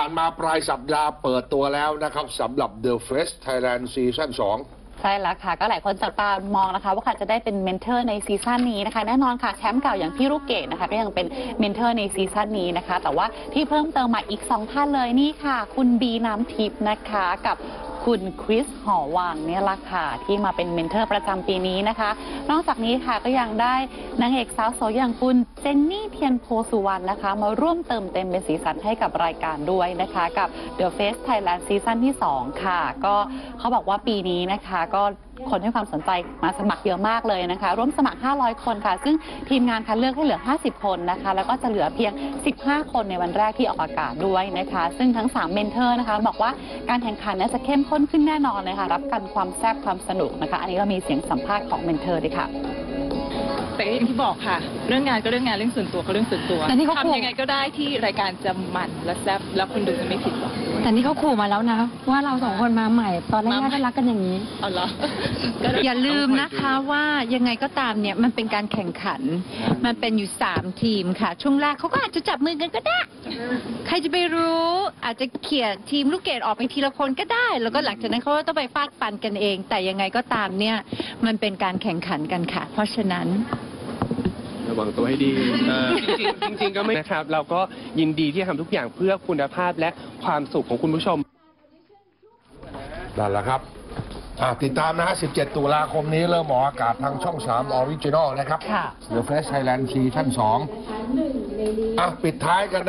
ผ่านมาปลายสัปดาห์เปิดตัวแล้วนะครับสำหรับ The Face Thailand Season 2ใช่แล้วค่ะ ก็หลายคนจับตามองนะคะ ว่าใครจะได้เป็นเมนเทอร์ในซีซั่นนี้นะคะ แน่นอนค่ะแชมป์เก่าอย่างพี่ลูกเกดนะคะก็ยังเป็นเมนเทอร์ในซีซั่นนี้นะคะ แต่ว่าที่เพิ่มเติมมาอีก2ท่านเลยนี่ค่ะ คุณบีน้ำทิพย์นะคะกับคุณคริสหอวังเนี่ยละค่ะที่มาเป็นเมนเทอร์ประจำปีนี้นะคะ นอกจากนี้ค่ะก็ยังได้ นางเอกสาวสวยอย่างคุณเจนนี่เทียนโพสุวรรณนะคะ มาร่วมเติมเต็มเป็นสีสันให้กับรายการด้วยนะคะ กับ The Face Thailand ซีซั่นที่ 2 ค่ะ ก็เขาบอกว่าปีนี้นะคะก็คนให้ความสนใจมาสมัครเยอะมากเลยนะคะ ร่วมสมัคร 500 คนค่ะ ซึ่งทีมงานคัดเลือกให้เหลือ 50 คนนะคะ แล้วก็จะเหลือเพียง 15 คนในวันแรกที่ออกอากาศด้วยนะคะ ซึ่งทั้ง 3 เมนเทอร์นะคะ บอกว่าการแข่งขันน่าจะเข้มข้นขึ้นแน่นอนเลยค่ะ รับกันความแซ่บความสนุกนะคะ อันนี้เรามีเสียงสัมภาษณ์ของเมนเทอร์ด้วยค่ะ แต่ก็อย่างที่บอกค่ะ เรื่องงานก็เรื่องงานเรื่องส่วนตัวก็เรื่องส่วนตัวแต่นี่เขาขู่ ทำยังไงก็ได้ที่รายการจะมันและแซ่บแล้วคนดูจะไม่ผิดหวัง แต่นี่เขาขู่มาแล้วนะ ว่าเราสองคนมาใหม่ ตอนแรกมาใหม่น่าจะรักกันอย่างนี้ เอาเหรอก็ได้ อย่าลืมนะคะว่ายังไงก็ตามเนี่ยมันเป็นการแข่งขัน มันเป็นอยู่สามทีมค่ะ ช่วงแรกเขาก็อาจจะจับมือกันก็ได้ ใครจะไปรู้อาจจะเขี่ยทีมลูกเกดออกไปทีละคนก็ได้ แล้วก็หลังจากนั้นเขาก็ต้องไปฟาดฟันกันเอง แต่ยังไงก็ตามเนี่ยมันเป็นการแข่งขันกันค่ะ เพราะฉะนั้น ระวังตัวให้ดีเออจริงๆจริง ๆ ก็ไม่นะครับ เราก็ยินดีที่จะทำทุกอย่างเพื่อคุณภาพและความสุขของคุณผู้ชม นั่นแหละครับอะติดตามนะฮะ 17 ตุลาคมนี้เริ่มออกอากาศทางช่อง3 Original นะครับค่ะ The Face Thailand Season 2อะ ปิดท้ายกันนะ